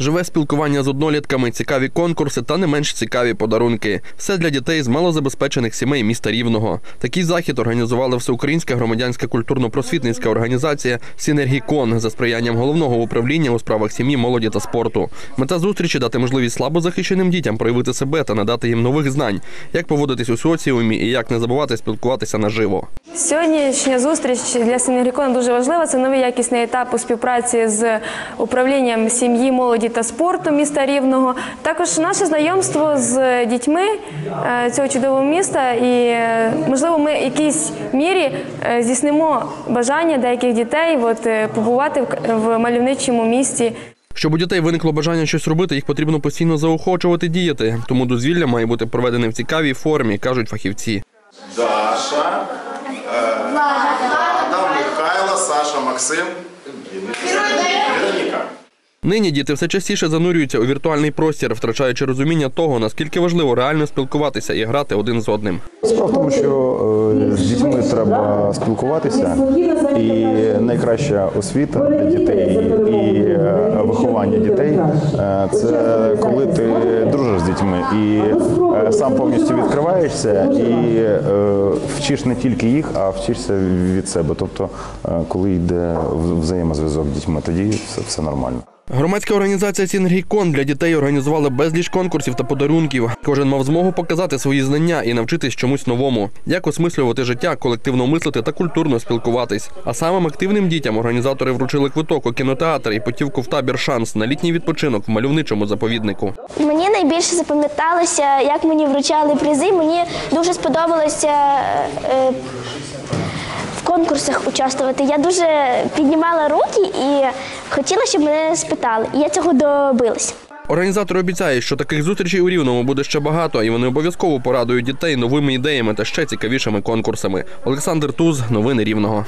Живе спілкування з однолітками, цікаві конкурси та не менш цікаві подарунки. Все для дітей з малозабезпечених сімей міста Рівного. Такий захід організувала Всеукраїнська громадянська культурно-просвітницька організація Сінергікон за сприянням головного управління у справах сім'ї, молоді та спорту. Мета зустрічі дати можливість слабозахищеним дітям проявити себе та надати їм нових знань, як поводитись у соціумі і як не забувати спілкуватися наживо. Сьогоднішня зустріч для Синергікону дуже важлива. Це новий якісний етап у співпраці з управлінням сім'ї, молоді та спорту міста Рівного. Також наше знайомство з дітьми е, цього чудового міста. І е, можливо, ми в якійсь мірі е, здійснимо бажання деяких дітей от, е, побувати в- мальовничому місті. Щоб у дітей виникло бажання щось робити, їх потрібно постійно заохочувати діяти. Тому дозвілля має бути проведене в цікавій формі, кажуть фахівці. Даша, е, Адам, Михайло, Саша, Максим, Вероніка. Нині діти все частіше занурюються у віртуальний простір, втрачаючи розуміння того, наскільки важливо реально спілкуватися і грати один з одним. Справа в тому, що е, з дітьми треба спілкуватися, і найкраща освіта для дітей і е, виховання дітей е, це коли ти дружиш з дітьми і сам повністю відкриваєшся і вчиш не тільки їх, а вчишся від себе. Тобто, коли йде взаємозв'язок з дітьми, тоді все, все нормально. Громадська організація Сінгрікон для дітей організувала безліч конкурсів та подарунків. Кожен мав змогу показати свої знання і навчитись чомусь новому, як осмислювати життя, колективно мислити та культурно спілкуватись. А самим активним дітям організатори вручили квиток у кінотеатр і путівку в табір шанс на літній відпочинок в мальовничому заповіднику. Мені найбільше запам'яталося, як мені вручали призи. Мені дуже сподобалося е, в конкурсах участвувати. Я дуже піднімала руки і хотіла, щоб мене спитали. І я цього добилась. Організатори обіцяють, що таких зустрічей у Рівному буде ще багато, і вони обов'язково порадують дітей новими ідеями та ще цікавішими конкурсами. Олександр Туз, новини Рівного.